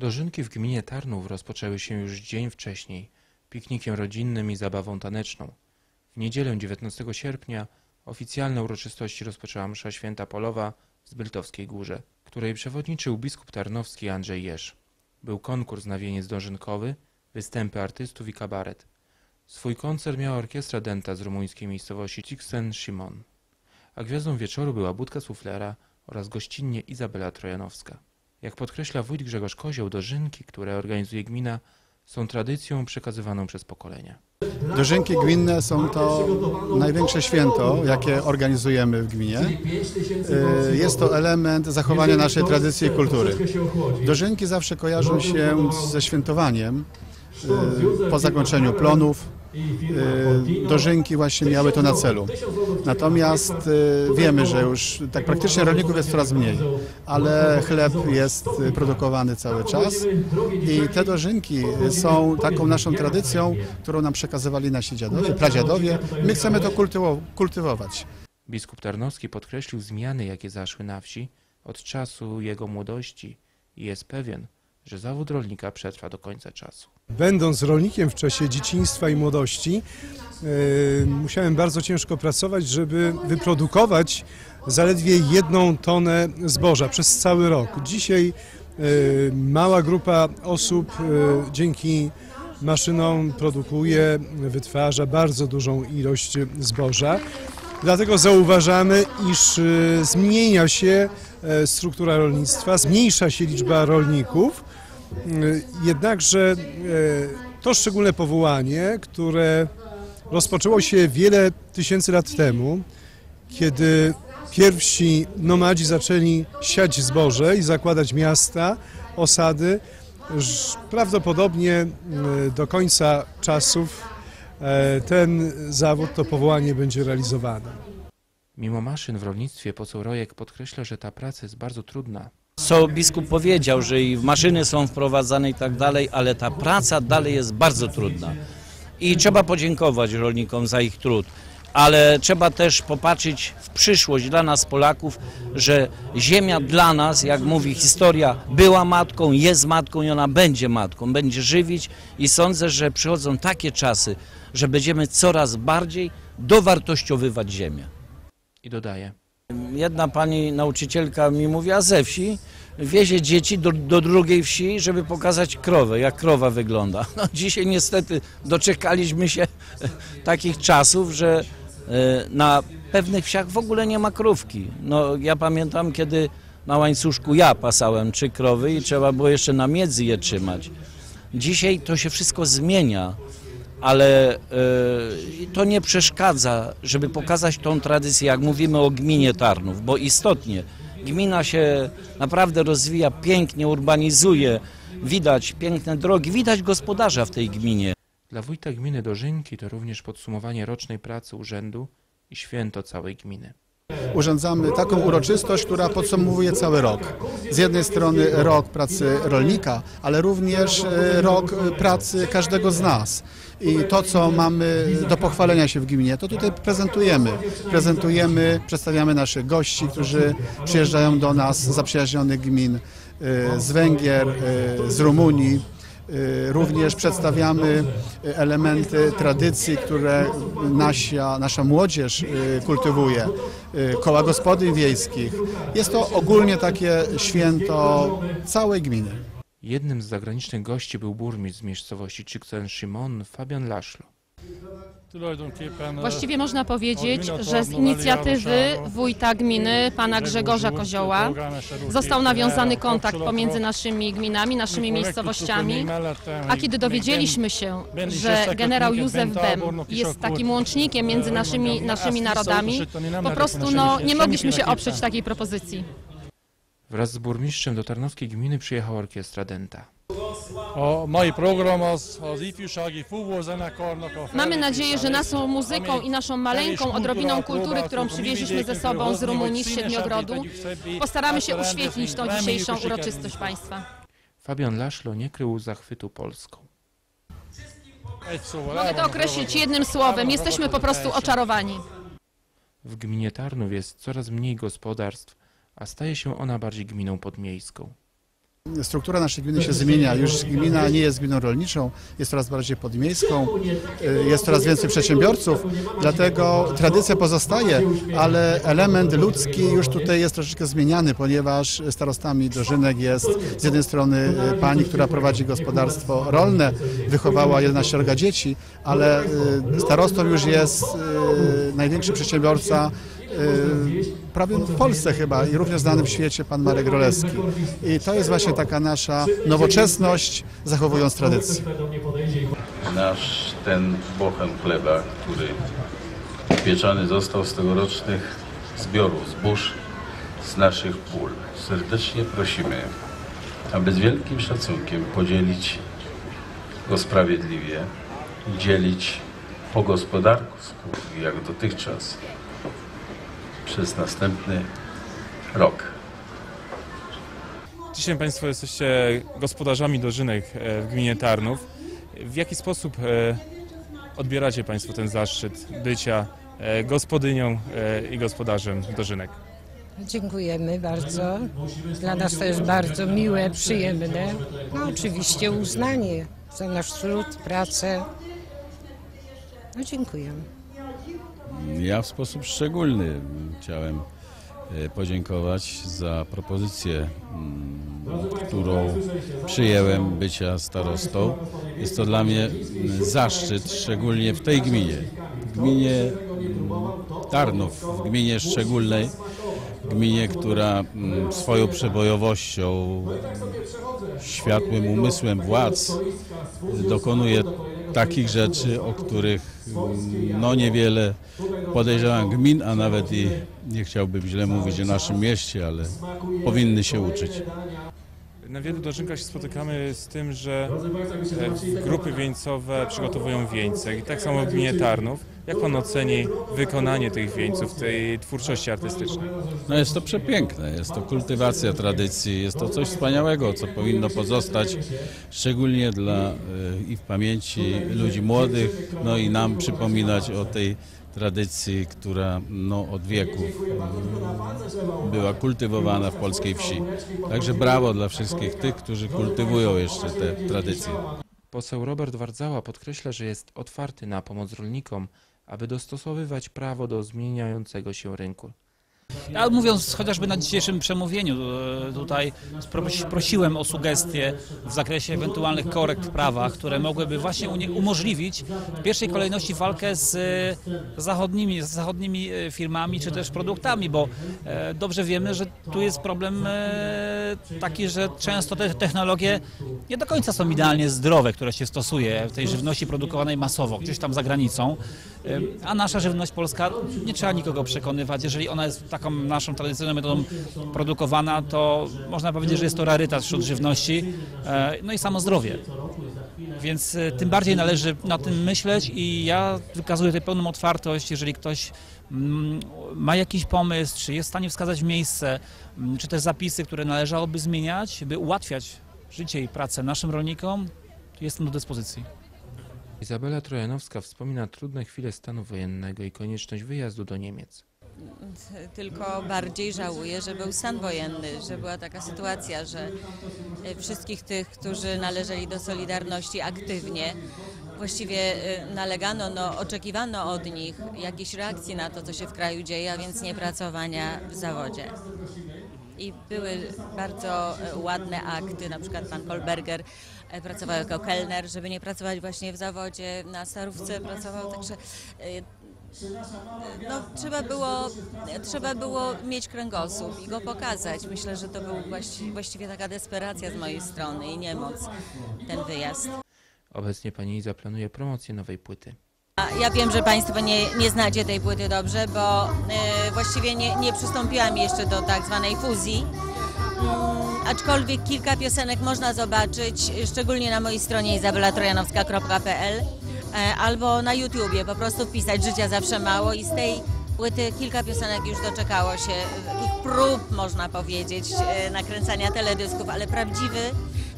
Dożynki w gminie Tarnów rozpoczęły się już dzień wcześniej, piknikiem rodzinnym i zabawą taneczną. W niedzielę 19 sierpnia oficjalne uroczystości rozpoczęła msza święta polowa w Zbyltowskiej Górze, której przewodniczył biskup tarnowski Andrzej Jerz. Był konkurs na wieniec dożynkowy, występy artystów i kabaret. Swój koncert miała orkiestra denta z rumuńskiej miejscowości Cixen Simon. A gwiazdą wieczoru była budka suflera oraz gościnnie Izabela Trojanowska. Jak podkreśla wójt Grzegorz Kozioł, dożynki, które organizuje gmina, są tradycją przekazywaną przez pokolenia. Dożynki gminne są to największe święto, jakie organizujemy w gminie. Y, Jest to element zachowania naszej tradycji i kultury. Dożynki zawsze kojarzą się ze świętowaniem y, po zakończeniu plonów. Y, Dożynki właśnie miały to na celu. Natomiast y, wiemy, że już tak praktycznie rolników jest coraz mniej, ale chleb jest produkowany cały czas i te dożynki są taką naszą tradycją, którą nam przekazywali nasi dziadowie, pradziadowie. My chcemy to kultywo- kultywować. Biskup Tarnowski podkreślił zmiany, jakie zaszły na wsi od czasu jego młodości i jest pewien, że zawód rolnika przetrwa do końca czasu. Będąc rolnikiem w czasie dzieciństwa i młodości, e, musiałem bardzo ciężko pracować, żeby wyprodukować zaledwie jedną tonę zboża przez cały rok. Dzisiaj e, mała grupa osób e, dzięki maszynom produkuje, wytwarza bardzo dużą ilość zboża. Dlatego zauważamy, iż zmienia się struktura rolnictwa, zmniejsza się liczba rolników. Jednakże e, to szczególne powołanie, które rozpoczęło się wiele tysięcy lat temu, kiedy pierwsi nomadzi zaczęli siać zboże i zakładać miasta, osady, prawdopodobnie e, do końca czasów e, ten zawód, to powołanie będzie realizowane. Mimo maszyn w rolnictwie poseł Rojek podkreśla, że ta praca jest bardzo trudna. Co biskup powiedział, że i maszyny są wprowadzane i tak dalej, ale ta praca dalej jest bardzo trudna. I trzeba podziękować rolnikom za ich trud, ale trzeba też popatrzeć w przyszłość dla nas Polaków, że ziemia dla nas, jak mówi historia, była matką, jest matką i ona będzie matką, będzie żywić i sądzę, że przychodzą takie czasy, że będziemy coraz bardziej dowartościowywać ziemię. I dodaje, Jedna pani nauczycielka mi mówiła ze wsi, wiezie dzieci do, do drugiej wsi, żeby pokazać krowę, jak krowa wygląda. No, dzisiaj niestety doczekaliśmy się takich czasów, że e, na pewnych wsiach w ogóle nie ma krówki. No, ja pamiętam, kiedy na łańcuszku ja pasałem trzy krowy i trzeba było jeszcze na miedzy je trzymać. Dzisiaj to się wszystko zmienia, ale e, to nie przeszkadza, żeby pokazać tą tradycję, jak mówimy o gminie Tarnów, bo istotnie gmina się naprawdę rozwija pięknie, urbanizuje, widać piękne drogi, widać gospodarza w tej gminie. dla wójta gminy Dożynki to również podsumowanie rocznej pracy urzędu i święto całej gminy. Urządzamy taką uroczystość, która podsumowuje cały rok. Z jednej strony rok pracy rolnika, ale również e, rok pracy każdego z nas. I to, co mamy do pochwalenia się w gminie, to tutaj prezentujemy. Prezentujemy, przedstawiamy naszych gości, którzy przyjeżdżają do nas z zaprzyjaźnionych gmin e, z Węgier, e, z Rumunii. Y, Również przedstawiamy elementy tradycji, które nasia, nasza młodzież y, kultywuje, y, koła gospodyń wiejskich. Jest to ogólnie takie święto całej gminy. Jednym z zagranicznych gości był burmistrz z miejscowości Czyksen Szymon Fabian Laszlo. Właściwie można powiedzieć, że z inicjatywy wójta gminy, pana Grzegorza Kozioła, został nawiązany kontakt pomiędzy naszymi gminami, naszymi miejscowościami. A kiedy dowiedzieliśmy się, że generał Józef Bem jest takim łącznikiem między naszymi, naszymi narodami, po prostu no, nie mogliśmy się oprzeć takiej propozycji. Wraz z burmistrzem do Tarnowskiej gminy przyjechała orkiestra Denta. A mai program az az ifjúsági fúvózenekarnak a Mamy nadzieję, że naszą muzyką i naszą maleńką odrobiną kultury, którą przywieźliśmy ze sobą z Rumunii, z Siedmiogrodu, postaramy się uświetlić tą dzisiejszą uroczystość Państwa. Fabian Laszlo nie krył zachwytu Polską. Mogę to określić jednym słowem. Jesteśmy po prostu oczarowani. W gminie Tarnów jest coraz mniej gospodarstw, a staje się ona bardziej gminą podmiejską. Struktura naszej gminy się zmienia. Już gmina nie jest gminą rolniczą, jest coraz bardziej podmiejską, y, jest coraz więcej przedsiębiorców, dlatego tradycja pozostaje, ale element ludzki już tutaj jest troszeczkę zmieniany, ponieważ starostami dożynek jest z jednej strony y, pani, która prowadzi gospodarstwo rolne, wychowała 11 dzieci, ale y, starostą już jest największy przedsiębiorca prawie w Polsce chyba i również znany w świecie pan Marek Roleski. I to jest właśnie taka nasza nowoczesność, zachowując tradycję. nasz ten bochem chleba, który upieczony został z tegorocznych zbiorów zbóż z naszych pól. Serdecznie prosimy, aby z wielkim szacunkiem podzielić go sprawiedliwie i dzielić po gospodarku jak dotychczas przez następny rok. Dzisiaj Państwo jesteście gospodarzami dożynek e, w gminie Tarnów. W jaki sposób e, odbieracie Państwo ten zaszczyt bycia e, gospodynią i gospodarzem dożynek? Dziękujemy bardzo. Dla nas to jest bardzo miłe, przyjemne. No oczywiście uznanie za nasz trud, pracę. No dziękuję. Ja w sposób szczególny chciałem e, podziękować za propozycję, mm, którą przyjęłem bycia starostą. Jest to dla mnie zaszczyt, szczególnie w tej gminie. W gminie mm, Tarnów, w gminie szczególnej, gminie, która mm, swoją przebojowością, światłym umysłem władz dokonuje takich rzeczy, o których mm, no niewiele podejrzewam gmin, a nawet i nie chciałbym źle mówić o naszym mieście, ale powinny się uczyć. Na wielu dożynkach się spotykamy z tym, że e, grupy wieńcowe przygotowują wieńce i tak samo w gminie Tarnów. Jak Pan oceni wykonanie tych wieńców, tej twórczości artystycznej? No jest to przepiękne, jest to kultywacja tradycji, jest to coś wspaniałego, co powinno pozostać szczególnie dla y, i w pamięci ludzi młodych, no i nam przypominać o tej tradycji, która no, od wieków y, była kultywowana w polskiej wsi. Także brawo dla wszystkich tych, którzy kultywują jeszcze te tradycje. Poseł Robert Wardzała podkreśla, że jest otwarty na pomoc rolnikom, aby dostosowywać prawo do zmieniającego się rynku. Mówiąc chociażby na dzisiejszym przemówieniu, e, tutaj prosi- prosiłem o sugestie w zakresie ewentualnych korekt w prawach, które mogłyby właśnie umożliwić w pierwszej kolejności walkę z e, zachodnimi, z zachodnimi e, firmami czy też produktami, bo dobrze wiemy, że tu jest problem taki, że często te technologie nie do końca są idealnie zdrowe, które się stosuje w tej żywności produkowanej masowo, gdzieś tam za granicą. A nasza żywność polska, nie trzeba nikogo przekonywać, jeżeli ona jest taką naszą tradycyjną metodą produkowana, to można powiedzieć, że jest to rarytas wśród żywności, e, no i samo zdrowie. Więc e, tym bardziej należy na tym myśleć i ja wykazuję tutaj pełną otwartość, jeżeli ktoś mm, ma jakiś pomysł, czy jest w stanie wskazać miejsce, mm, czy też zapisy, które należałoby zmieniać, by ułatwiać życie i pracę naszym rolnikom, jestem do dyspozycji. Izabela Trojanowska wspomina trudne chwile stanu wojennego i konieczność wyjazdu do Niemiec. Tylko bardziej żałuję, że był stan wojenny, że była taka sytuacja, że e, wszystkich tych, którzy należeli do Solidarności aktywnie, właściwie e, nalegano, no, oczekiwano od nich jakiejś reakcji na to, co się w kraju dzieje, a więc nie pracowania w zawodzie. I były bardzo e, ładne akty, na przykład pan Kolberger pracował jako kelner, żeby nie pracować właśnie w zawodzie, na starówce pracował, także no, trzeba było, trzeba było mieć kręgosłup i go pokazać. Myślę, że to był właści, właściwie taka desperacja z mojej strony i niemoc, ten wyjazd. Obecnie pani Iza planuje promocję nowej płyty. Ja wiem, że Państwo nie, nie znacie tej płyty dobrze, bo e, właściwie nie, nie przystąpiłam jeszcze do tak zwanej fuzji. Mm, aczkolwiek kilka piosenek można zobaczyć, szczególnie na mojej stronie izabelatrojanowska.pl albo na YouTubie, po prostu wpisać Życia zawsze mało i z tej płyty kilka piosenek już doczekało się, e, takich prób można powiedzieć, e, nakręcania teledysków, ale prawdziwy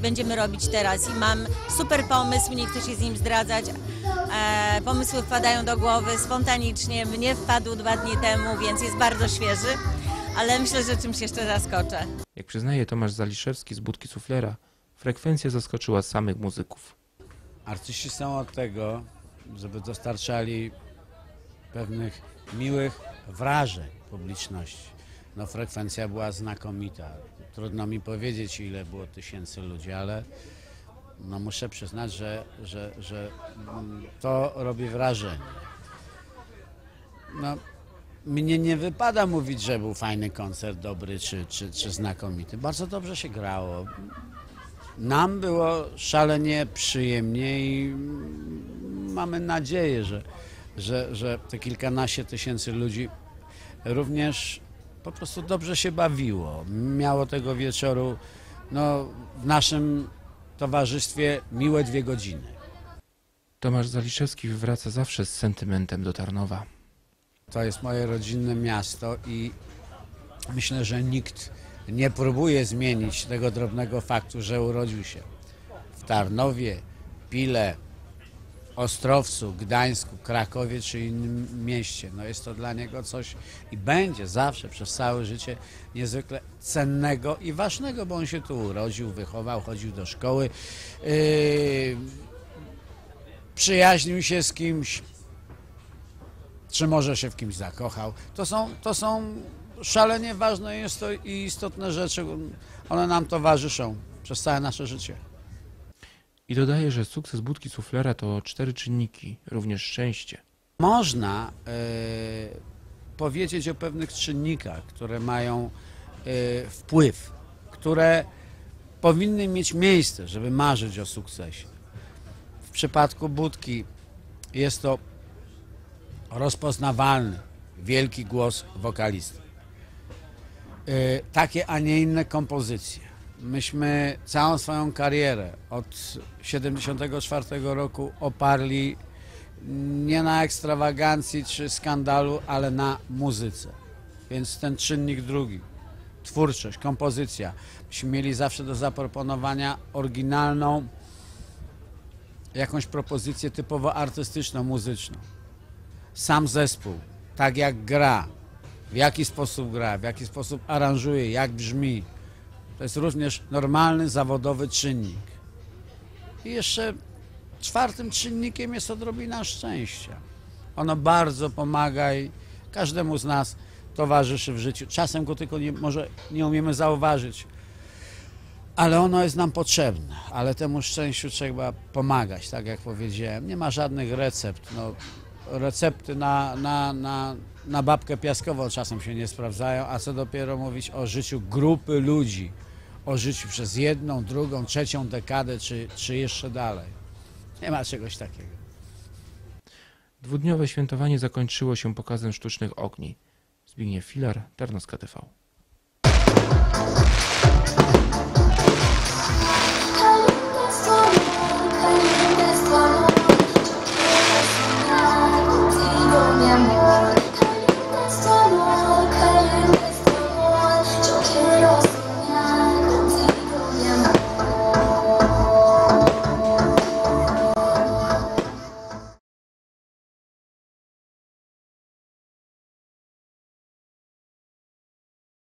będziemy robić teraz i mam super pomysł, nie chcę się z nim zdradzać. E, pomysły wpadają do głowy spontanicznie, mnie wpadł dwa dni temu, więc jest bardzo świeży. ale myślę, że czymś jeszcze zaskoczę. Jak przyznaje Tomasz Zaliszewski z Budki Suflera, frekwencja zaskoczyła samych muzyków. Artyści są od tego, żeby dostarczali pewnych miłych wrażeń publiczności. No frekwencja była znakomita. Trudno mi powiedzieć, ile było tysięcy ludzi, ale no muszę przyznać, że, że, że mm, to robi wrażenie. No, mnie nie wypada mówić, że był fajny koncert, dobry czy, czy, czy znakomity. Bardzo dobrze się grało. Nam było szalenie przyjemnie i mamy nadzieję, że, że, że te kilkanaście tysięcy ludzi również po prostu dobrze się bawiło. Miało tego wieczoru no, w naszym towarzystwie miłe dwie godziny. Tomasz Zaliszewski wraca zawsze z sentymentem do Tarnowa. To jest moje rodzinne miasto i myślę, że nikt nie próbuje zmienić tego drobnego faktu, że urodził się w Tarnowie, Pile, Ostrowcu, Gdańsku, Krakowie czy innym mieście. No jest to dla niego coś i będzie zawsze przez całe życie niezwykle cennego i ważnego, bo on się tu urodził, wychował, chodził do szkoły, yy, przyjaźnił się z kimś, czy może się w kimś zakochał. To są, to są szalenie ważne i isto- i istotne rzeczy. One nam towarzyszą przez całe nasze życie. I dodaje, że sukces Budki Suflera to cztery czynniki, również szczęście. Można e, powiedzieć o pewnych czynnikach, które mają e, wpływ, które powinny mieć miejsce, żeby marzyć o sukcesie. W przypadku Budki jest to rozpoznawalny, wielki głos wokalisty. E, takie, a nie inne kompozycje. Myśmy całą swoją karierę od 74 roku oparli nie na ekstrawagancji czy skandalu, ale na muzyce. Więc ten czynnik drugi, twórczość, kompozycja. Myśmy mieli zawsze do zaproponowania oryginalną jakąś propozycję typowo artystyczną, muzyczną. Sam zespół, tak jak gra, w jaki sposób gra, w jaki sposób aranżuje, jak brzmi. To jest również normalny, zawodowy czynnik. I jeszcze czwartym czynnikiem jest odrobina szczęścia. Ono bardzo pomaga i każdemu z nas towarzyszy w życiu. Czasem go tylko nie, może nie umiemy zauważyć, ale ono jest nam potrzebne. Ale temu szczęściu trzeba pomagać, tak jak powiedziałem. Nie ma żadnych recept. No, recepty na, na, na, na babkę piaskową czasem się nie sprawdzają, a co dopiero mówić o życiu grupy ludzi, o życiu przez jedną, drugą, trzecią dekadę, czy, czy jeszcze dalej. Nie ma czegoś takiego. Dwudniowe świętowanie zakończyło się pokazem sztucznych ogni. Zbigniew Filar, Tarnowska TV.